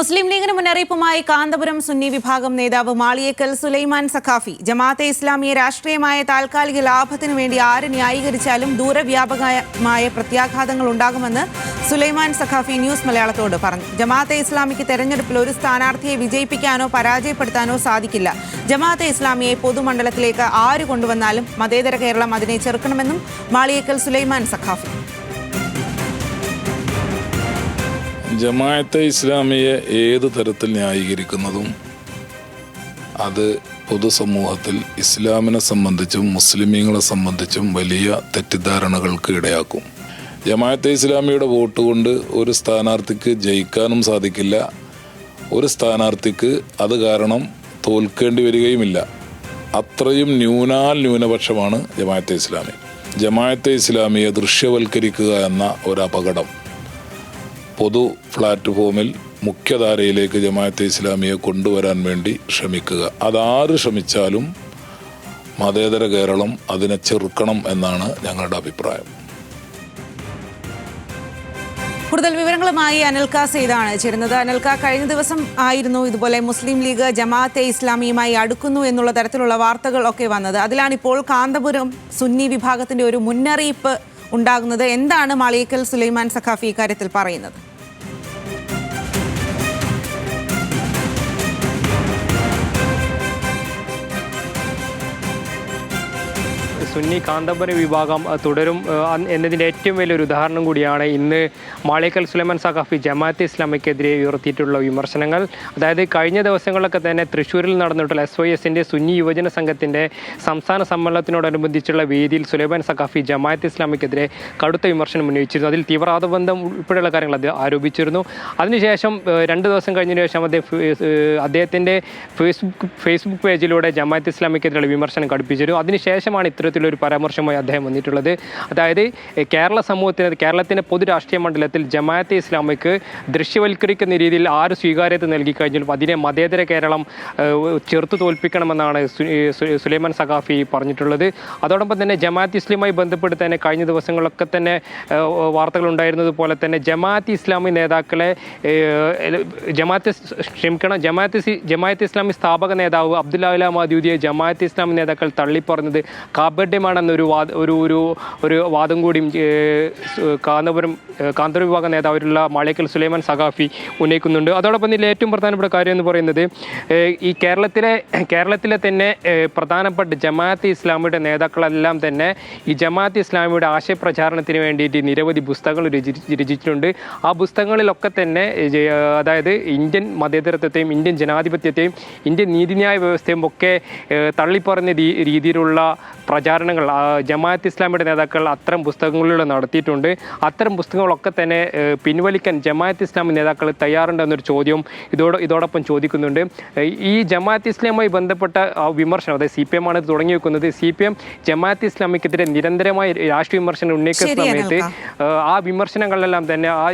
മുസ്ലിം ലീഗിന് മുന്നറിയിപ്പുമായി കാന്തപുരം സുന്നി വിഭാഗം നേതാവ് മാളിയേക്കൽ സുലൈമാൻ സഖാഫി. ജമാഅത്തെ ഇസ്ലാമിയെ രാഷ്ട്രീയമായ താൽക്കാലിക ലാഭത്തിനു വേണ്ടി ആര് ന്യായീകരിച്ചാലും ദൂരവ്യാപകമായ പ്രത്യാഘാതങ്ങൾ ഉണ്ടാകുമെന്ന് സുലൈമാൻ സഖാഫി ന്യൂസ് മലയാളത്തോട് പറഞ്ഞു. ജമാഅത്തെ ഇസ്ലാമിക്ക് തെരഞ്ഞെടുപ്പിൽ ഒരു സ്ഥാനാർത്ഥിയെ വിജയിപ്പിക്കാനോ പരാജയപ്പെടുത്താനോ സാധിക്കില്ല. ജമാഅത്തെ ഇസ്ലാമിയെ പൊതുമണ്ഡലത്തിലേക്ക് ആര് കൊണ്ടുവന്നാലും മതേതര കേരളം അതിനെ ചെറുക്കണമെന്നും മാളിയേക്കൽ സുലൈമാൻ സഖാഫി. ജമാഅത്തെ ഇസ്ലാമിയെ ഏത് തരത്തിൽ ന്യായീകരിക്കുന്നതും അത് പൊതുസമൂഹത്തിൽ ഇസ്ലാമിനെ സംബന്ധിച്ചും മുസ്ലിമീങ്ങളെ സംബന്ധിച്ചും വലിയ തെറ്റിദ്ധാരണകൾക്ക് ഇടയാക്കും. ജമാഅത്തെ ഇസ്ലാമിയുടെ വോട്ട് കൊണ്ട് ഒരു സ്ഥാനാർത്ഥിക്ക് ജയിക്കാനും സാധിക്കില്ല. ഒരു സ്ഥാനാർത്ഥിക്ക് അത് കാരണം തോൽക്കേണ്ടി വരികയുമില്ല. അത്രയും ന്യൂനാൽ ന്യൂനപക്ഷമാണ് ജമാഅത്തെ ഇസ്ലാമി. ജമാഅത്തെ ഇസ്ലാമിയെ ദൃശ്യവൽക്കരിക്കുക എന്ന ഒരു അപകടം. പൊതു പ്ലാറ്റ്ഫോമിൽ മുഖ്യധാരയിലേക്ക് ജമാഅത്തെ ഇസ്ലാമിയെ കൊണ്ടുവരാൻ വേണ്ടി ശ്രമിക്കുക. അതാര് ശ്രമിച്ചാലും മതേതര കേരളം അതിനെ ചെറുക്കണം എന്നാണ് ഞങ്ങളുടെ അഭിപ്രായം. കൂടുതൽ വിവരങ്ങളുമായി അനൽക്ക സെയ്താണ് ചേരുന്നത് അനൽക്ക കഴിഞ്ഞ ദിവസം ആയിരുന്നു ഇതുപോലെ മുസ്ലിം ലീഗ് ജമാഅത്തെ ഇസ്ലാമിയുമായി അടുക്കുന്നു എന്നുള്ള തരത്തിലുള്ള വാർത്തകൾ ഒക്കെ വന്നത്. അതിലാണിപ്പോൾ കാന്തപുരം സുന്നി വിഭാഗത്തിന്റെ ഒരു മുന്നറിയിപ്പ് ഉണ്ടാകുന്നത്. എന്താണ് മാളിയക്കൽ സുലൈമാൻ സഖാഫി ഇക്കാര്യത്തിൽ പറയുന്നത്? സുന്നി കാന്തപുര വിഭാഗം തുടരും. എന്നതിന്റെ ഏറ്റവും വലിയൊരു ഉദാഹരണം കൂടിയാണ് ഇന്ന് മാളിക്കൽ സുലൈമാൻ സഖാഫി ജമാഅത്ത് ഇസ്ലാമിക്കെതിരെ ഉയർത്തിയിട്ടുള്ള വിമർശനങ്ങൾ. അതായത് കഴിഞ്ഞ ദിവസങ്ങളിലൊക്കെ തന്നെ തൃശ്ശൂരിൽ നടന്നിട്ടുള്ള എസ് വൈ എസിന്റെ സുന്നി യുവജന സംഘത്തിന്റെ സംസ്ഥാന സമ്മേളനത്തിനോടനുബന്ധിച്ചുള്ള വേദിയിൽ സുലൈമാൻ സഖാഫി ജമാഅത്ത് ഇസ്ലാമിക്കെതിരെ കടുത്ത വിമർശനം ഉന്നയിച്ചിരുന്നു. അതിൽ തീവ്രവാദ ബന്ധം ഉൾപ്പെടെയുള്ള കാര്യങ്ങൾ അത് ആരോപിച്ചിരുന്നു. അതിനുശേഷം രണ്ട് ദിവസം കഴിഞ്ഞ ശേഷം അദ്ദേഹം അദ്ദേഹത്തിന്റെ ഫേസ്ബുക്ക് ഫേസ്ബുക്ക് പേജിലൂടെ ജമാഅത്ത് ഇസ്ലാമിക്കെതിരെയുള്ള വിമർശനം കടുപ്പിച്ചിരുന്നു അതിനുശേഷമാണ് ഇത്തരത്തിലൊരു പരാമർശമായി അദ്ദേഹം വന്നിട്ടുള്ളത്. അതായത് കേരള സമൂഹത്തിന് കേരളത്തിന്റെ പൊതു രാഷ്ട്രീയ മണ്ഡലത്തിൽ ജമാഅത്തെ ഇസ്ലാമിക്ക് ദൃശ്യവൽക്കരിക്കുന്ന രീതിയിൽ ആര് സ്വീകാര്യത നൽകി കഴിഞ്ഞാലും അതിനെ മതേതര കേരളം ചെറുത്തു തോൽപ്പിക്കണമെന്നാണ് സുലൈമാൻ സഖാഫി പറഞ്ഞിട്ടുള്ളത്. അതോടൊപ്പം തന്നെ ജമാഅത്ത് ഇസ്ലാമായി ബന്ധപ്പെട്ട് തന്നെ കഴിഞ്ഞ ദിവസങ്ങളൊക്കെ തന്നെ ഉണ്ടായിരുന്നത് പോലെ തന്നെ ജമാഅത്ത് ഇസ്ലാമി നേതാക്കളെ ജമാഅത്ത് ക്ഷമിക്കണം ജമാഅത്ത് ജമാഅത്ത് ഇസ്ലാമി സ്ഥാപക നേതാവ് അബ്ദുല്ല മാദ്യൂദിയെ ജമാഅത്ത് ഇസ്ലാമി നേതാക്കൾ തള്ളിപ്പറഞ്ഞത് കാബഡ്യമാണെന്നൊരു വാദ ഒരു ഒരു ഒരു വാദം കൂടിയും കാന്തപുരം കാന്തപുര വിഭാഗ നേതാവായിട്ടുള്ള മാളിക്കൽ സുലൈമാൻ സഖാഫി ഉന്നയിക്കുന്നുണ്ട്. അതോടൊപ്പം ഇതിൽ ഏറ്റവും പ്രധാനപ്പെട്ട കാര്യം എന്ന് പറയുന്നത് ഈ കേരളത്തിലെ കേരളത്തിലെ തന്നെ പ്രധാനപ്പെട്ട ജമാഅത്ത് ഇസ്ലാമിയുടെ നേതാക്കളെല്ലാം തന്നെ ഈ ജമാഅത്ത് ഇസ്ലാമിയുടെ ആശയപ്രചാരണത്തിന് വേണ്ടിയിട്ട് നിരവധി പുസ്തകങ്ങൾ രചി രചിച്ചിട്ടുണ്ട്. ആ പുസ്തകങ്ങളിലൊക്കെ തന്നെ അതായത് ഇന്ത്യൻ മതേതരത്വത്തെയും ഇന്ത്യൻ ജനാധിപത്യത്തെയും ഇന്ത്യൻ നീതിന്യായ വ്യവസ്ഥയും ഒക്കെ തള്ളിപ്പറഞ്ഞ രീതിയിലുള്ള രീതിയിലുള്ള പ്രചാരണങ്ങൾ ജമാഅത്ത് ഇസ്ലാമിയുടെ നേതാക്കൾ അത്തരം പുസ്തകങ്ങളിലൂടെ നടത്തിയിട്ടുണ്ട്. അത്തരം പുസ്തകങ്ങളൊക്കെ തന്നെ പിൻവലിക്കാൻ ജമാഅത്ത് ഇസ്ലാമി നേതാക്കൾ തയ്യാറുണ്ടെന്നൊരു ചോദ്യവും ഇതോട് ഇതോടൊപ്പം ചോദിക്കുന്നുണ്ട്. ഈ ജമാഅത്ത് ഇസ്ലാമുമായി ബന്ധപ്പെട്ട വിമർശനം അതായത് സി പി എം ആണ് ഇത് തുടങ്ങി വെക്കുന്നത്. സി പി എം ജമാഅത്ത് ഇസ്ലാമിക്കെതിരെ നിരന്തരമായി രാഷ്ട്രീയ വിമർശനം ഉന്നയിക്കുന്ന സമയത്ത് ആ വിമർശനങ്ങളിലെല്ലാം തന്നെ ആ